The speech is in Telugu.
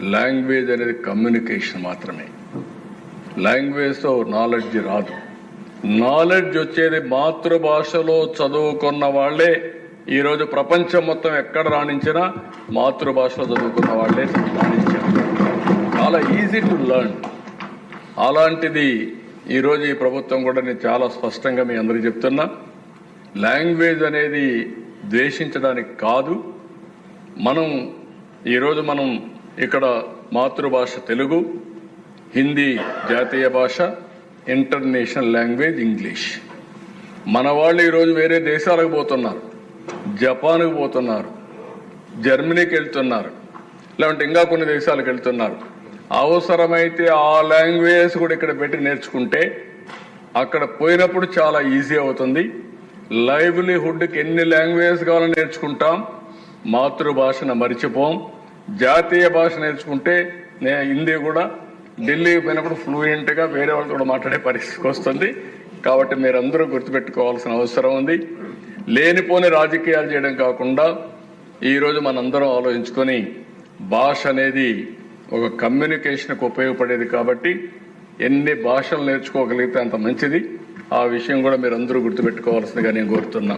లాంగ్వేజ్ అనేది కమ్యూనికేషన్ మాత్రమే. లాంగ్వేజ్తో నాలెడ్జ్ రాదు. నాలెడ్జ్ వచ్చేది మాతృభాషలో చదువుకున్న వాళ్ళే. ఈరోజు ప్రపంచం మొత్తం ఎక్కడ రాణించినా మాతృభాషలో చదువుకున్న వాళ్ళే రాణించారు. చాలా ఈజీ టు లెర్న్ అలాంటిది ఈరోజు ఈ ప్రభుత్వం కూడా నేను చాలా స్పష్టంగా మీ అందరికీ చెప్తున్నా. లాంగ్వేజ్ అనేది ద్వేషించడానికి కాదు. మనం ఈరోజు మనం ఇక్కడ మాతృభాష తెలుగు హిందీ జాతీయ భాష ఇంటర్నేషనల్ లాంగ్వేజ్ ఇంగ్లీష్. మన వాళ్ళు ఈరోజు వేరే దేశాలకు పోతున్నారు జపాన్కు పోతున్నారు జర్మనీకి వెళ్తున్నారు లేదంటే ఇంకా కొన్ని దేశాలకు వెళ్తున్నారు. అవసరమైతే ఆ లాంగ్వేజ్ కూడా ఇక్కడ పెట్టి నేర్చుకుంటే అక్కడ పోయినప్పుడు చాలా ఈజీ అవుతుంది. లైవ్లీహుడ్కి ఎన్ని లాంగ్వేజ్ కావాలని నేర్చుకుంటాం మాతృభాషను మరిచిపోం. జాతీయ భాష నేర్చుకుంటే హిందీ కూడా ఢిల్లీ పోయినప్పుడు ఫ్లూయెంట్గా వేరే వాళ్ళు కూడా మాట్లాడే పరిస్థితికి వస్తుంది. కాబట్టి మీరందరూ గుర్తుపెట్టుకోవాల్సిన అవసరం ఉంది. లేనిపోని రాజకీయాలు చేయడం కాకుండా ఈరోజు మనందరం ఆలోచించుకొని భాష అనేది ఒక కమ్యూనికేషన్కు ఉపయోగపడేది కాబట్టి ఎన్ని భాషలు నేర్చుకోగలిగితే అంత మంచిది. ఆ విషయం కూడా మీరు అందరూ గుర్తుపెట్టుకోవాల్సిందిగా నేను కోరుతున్నా.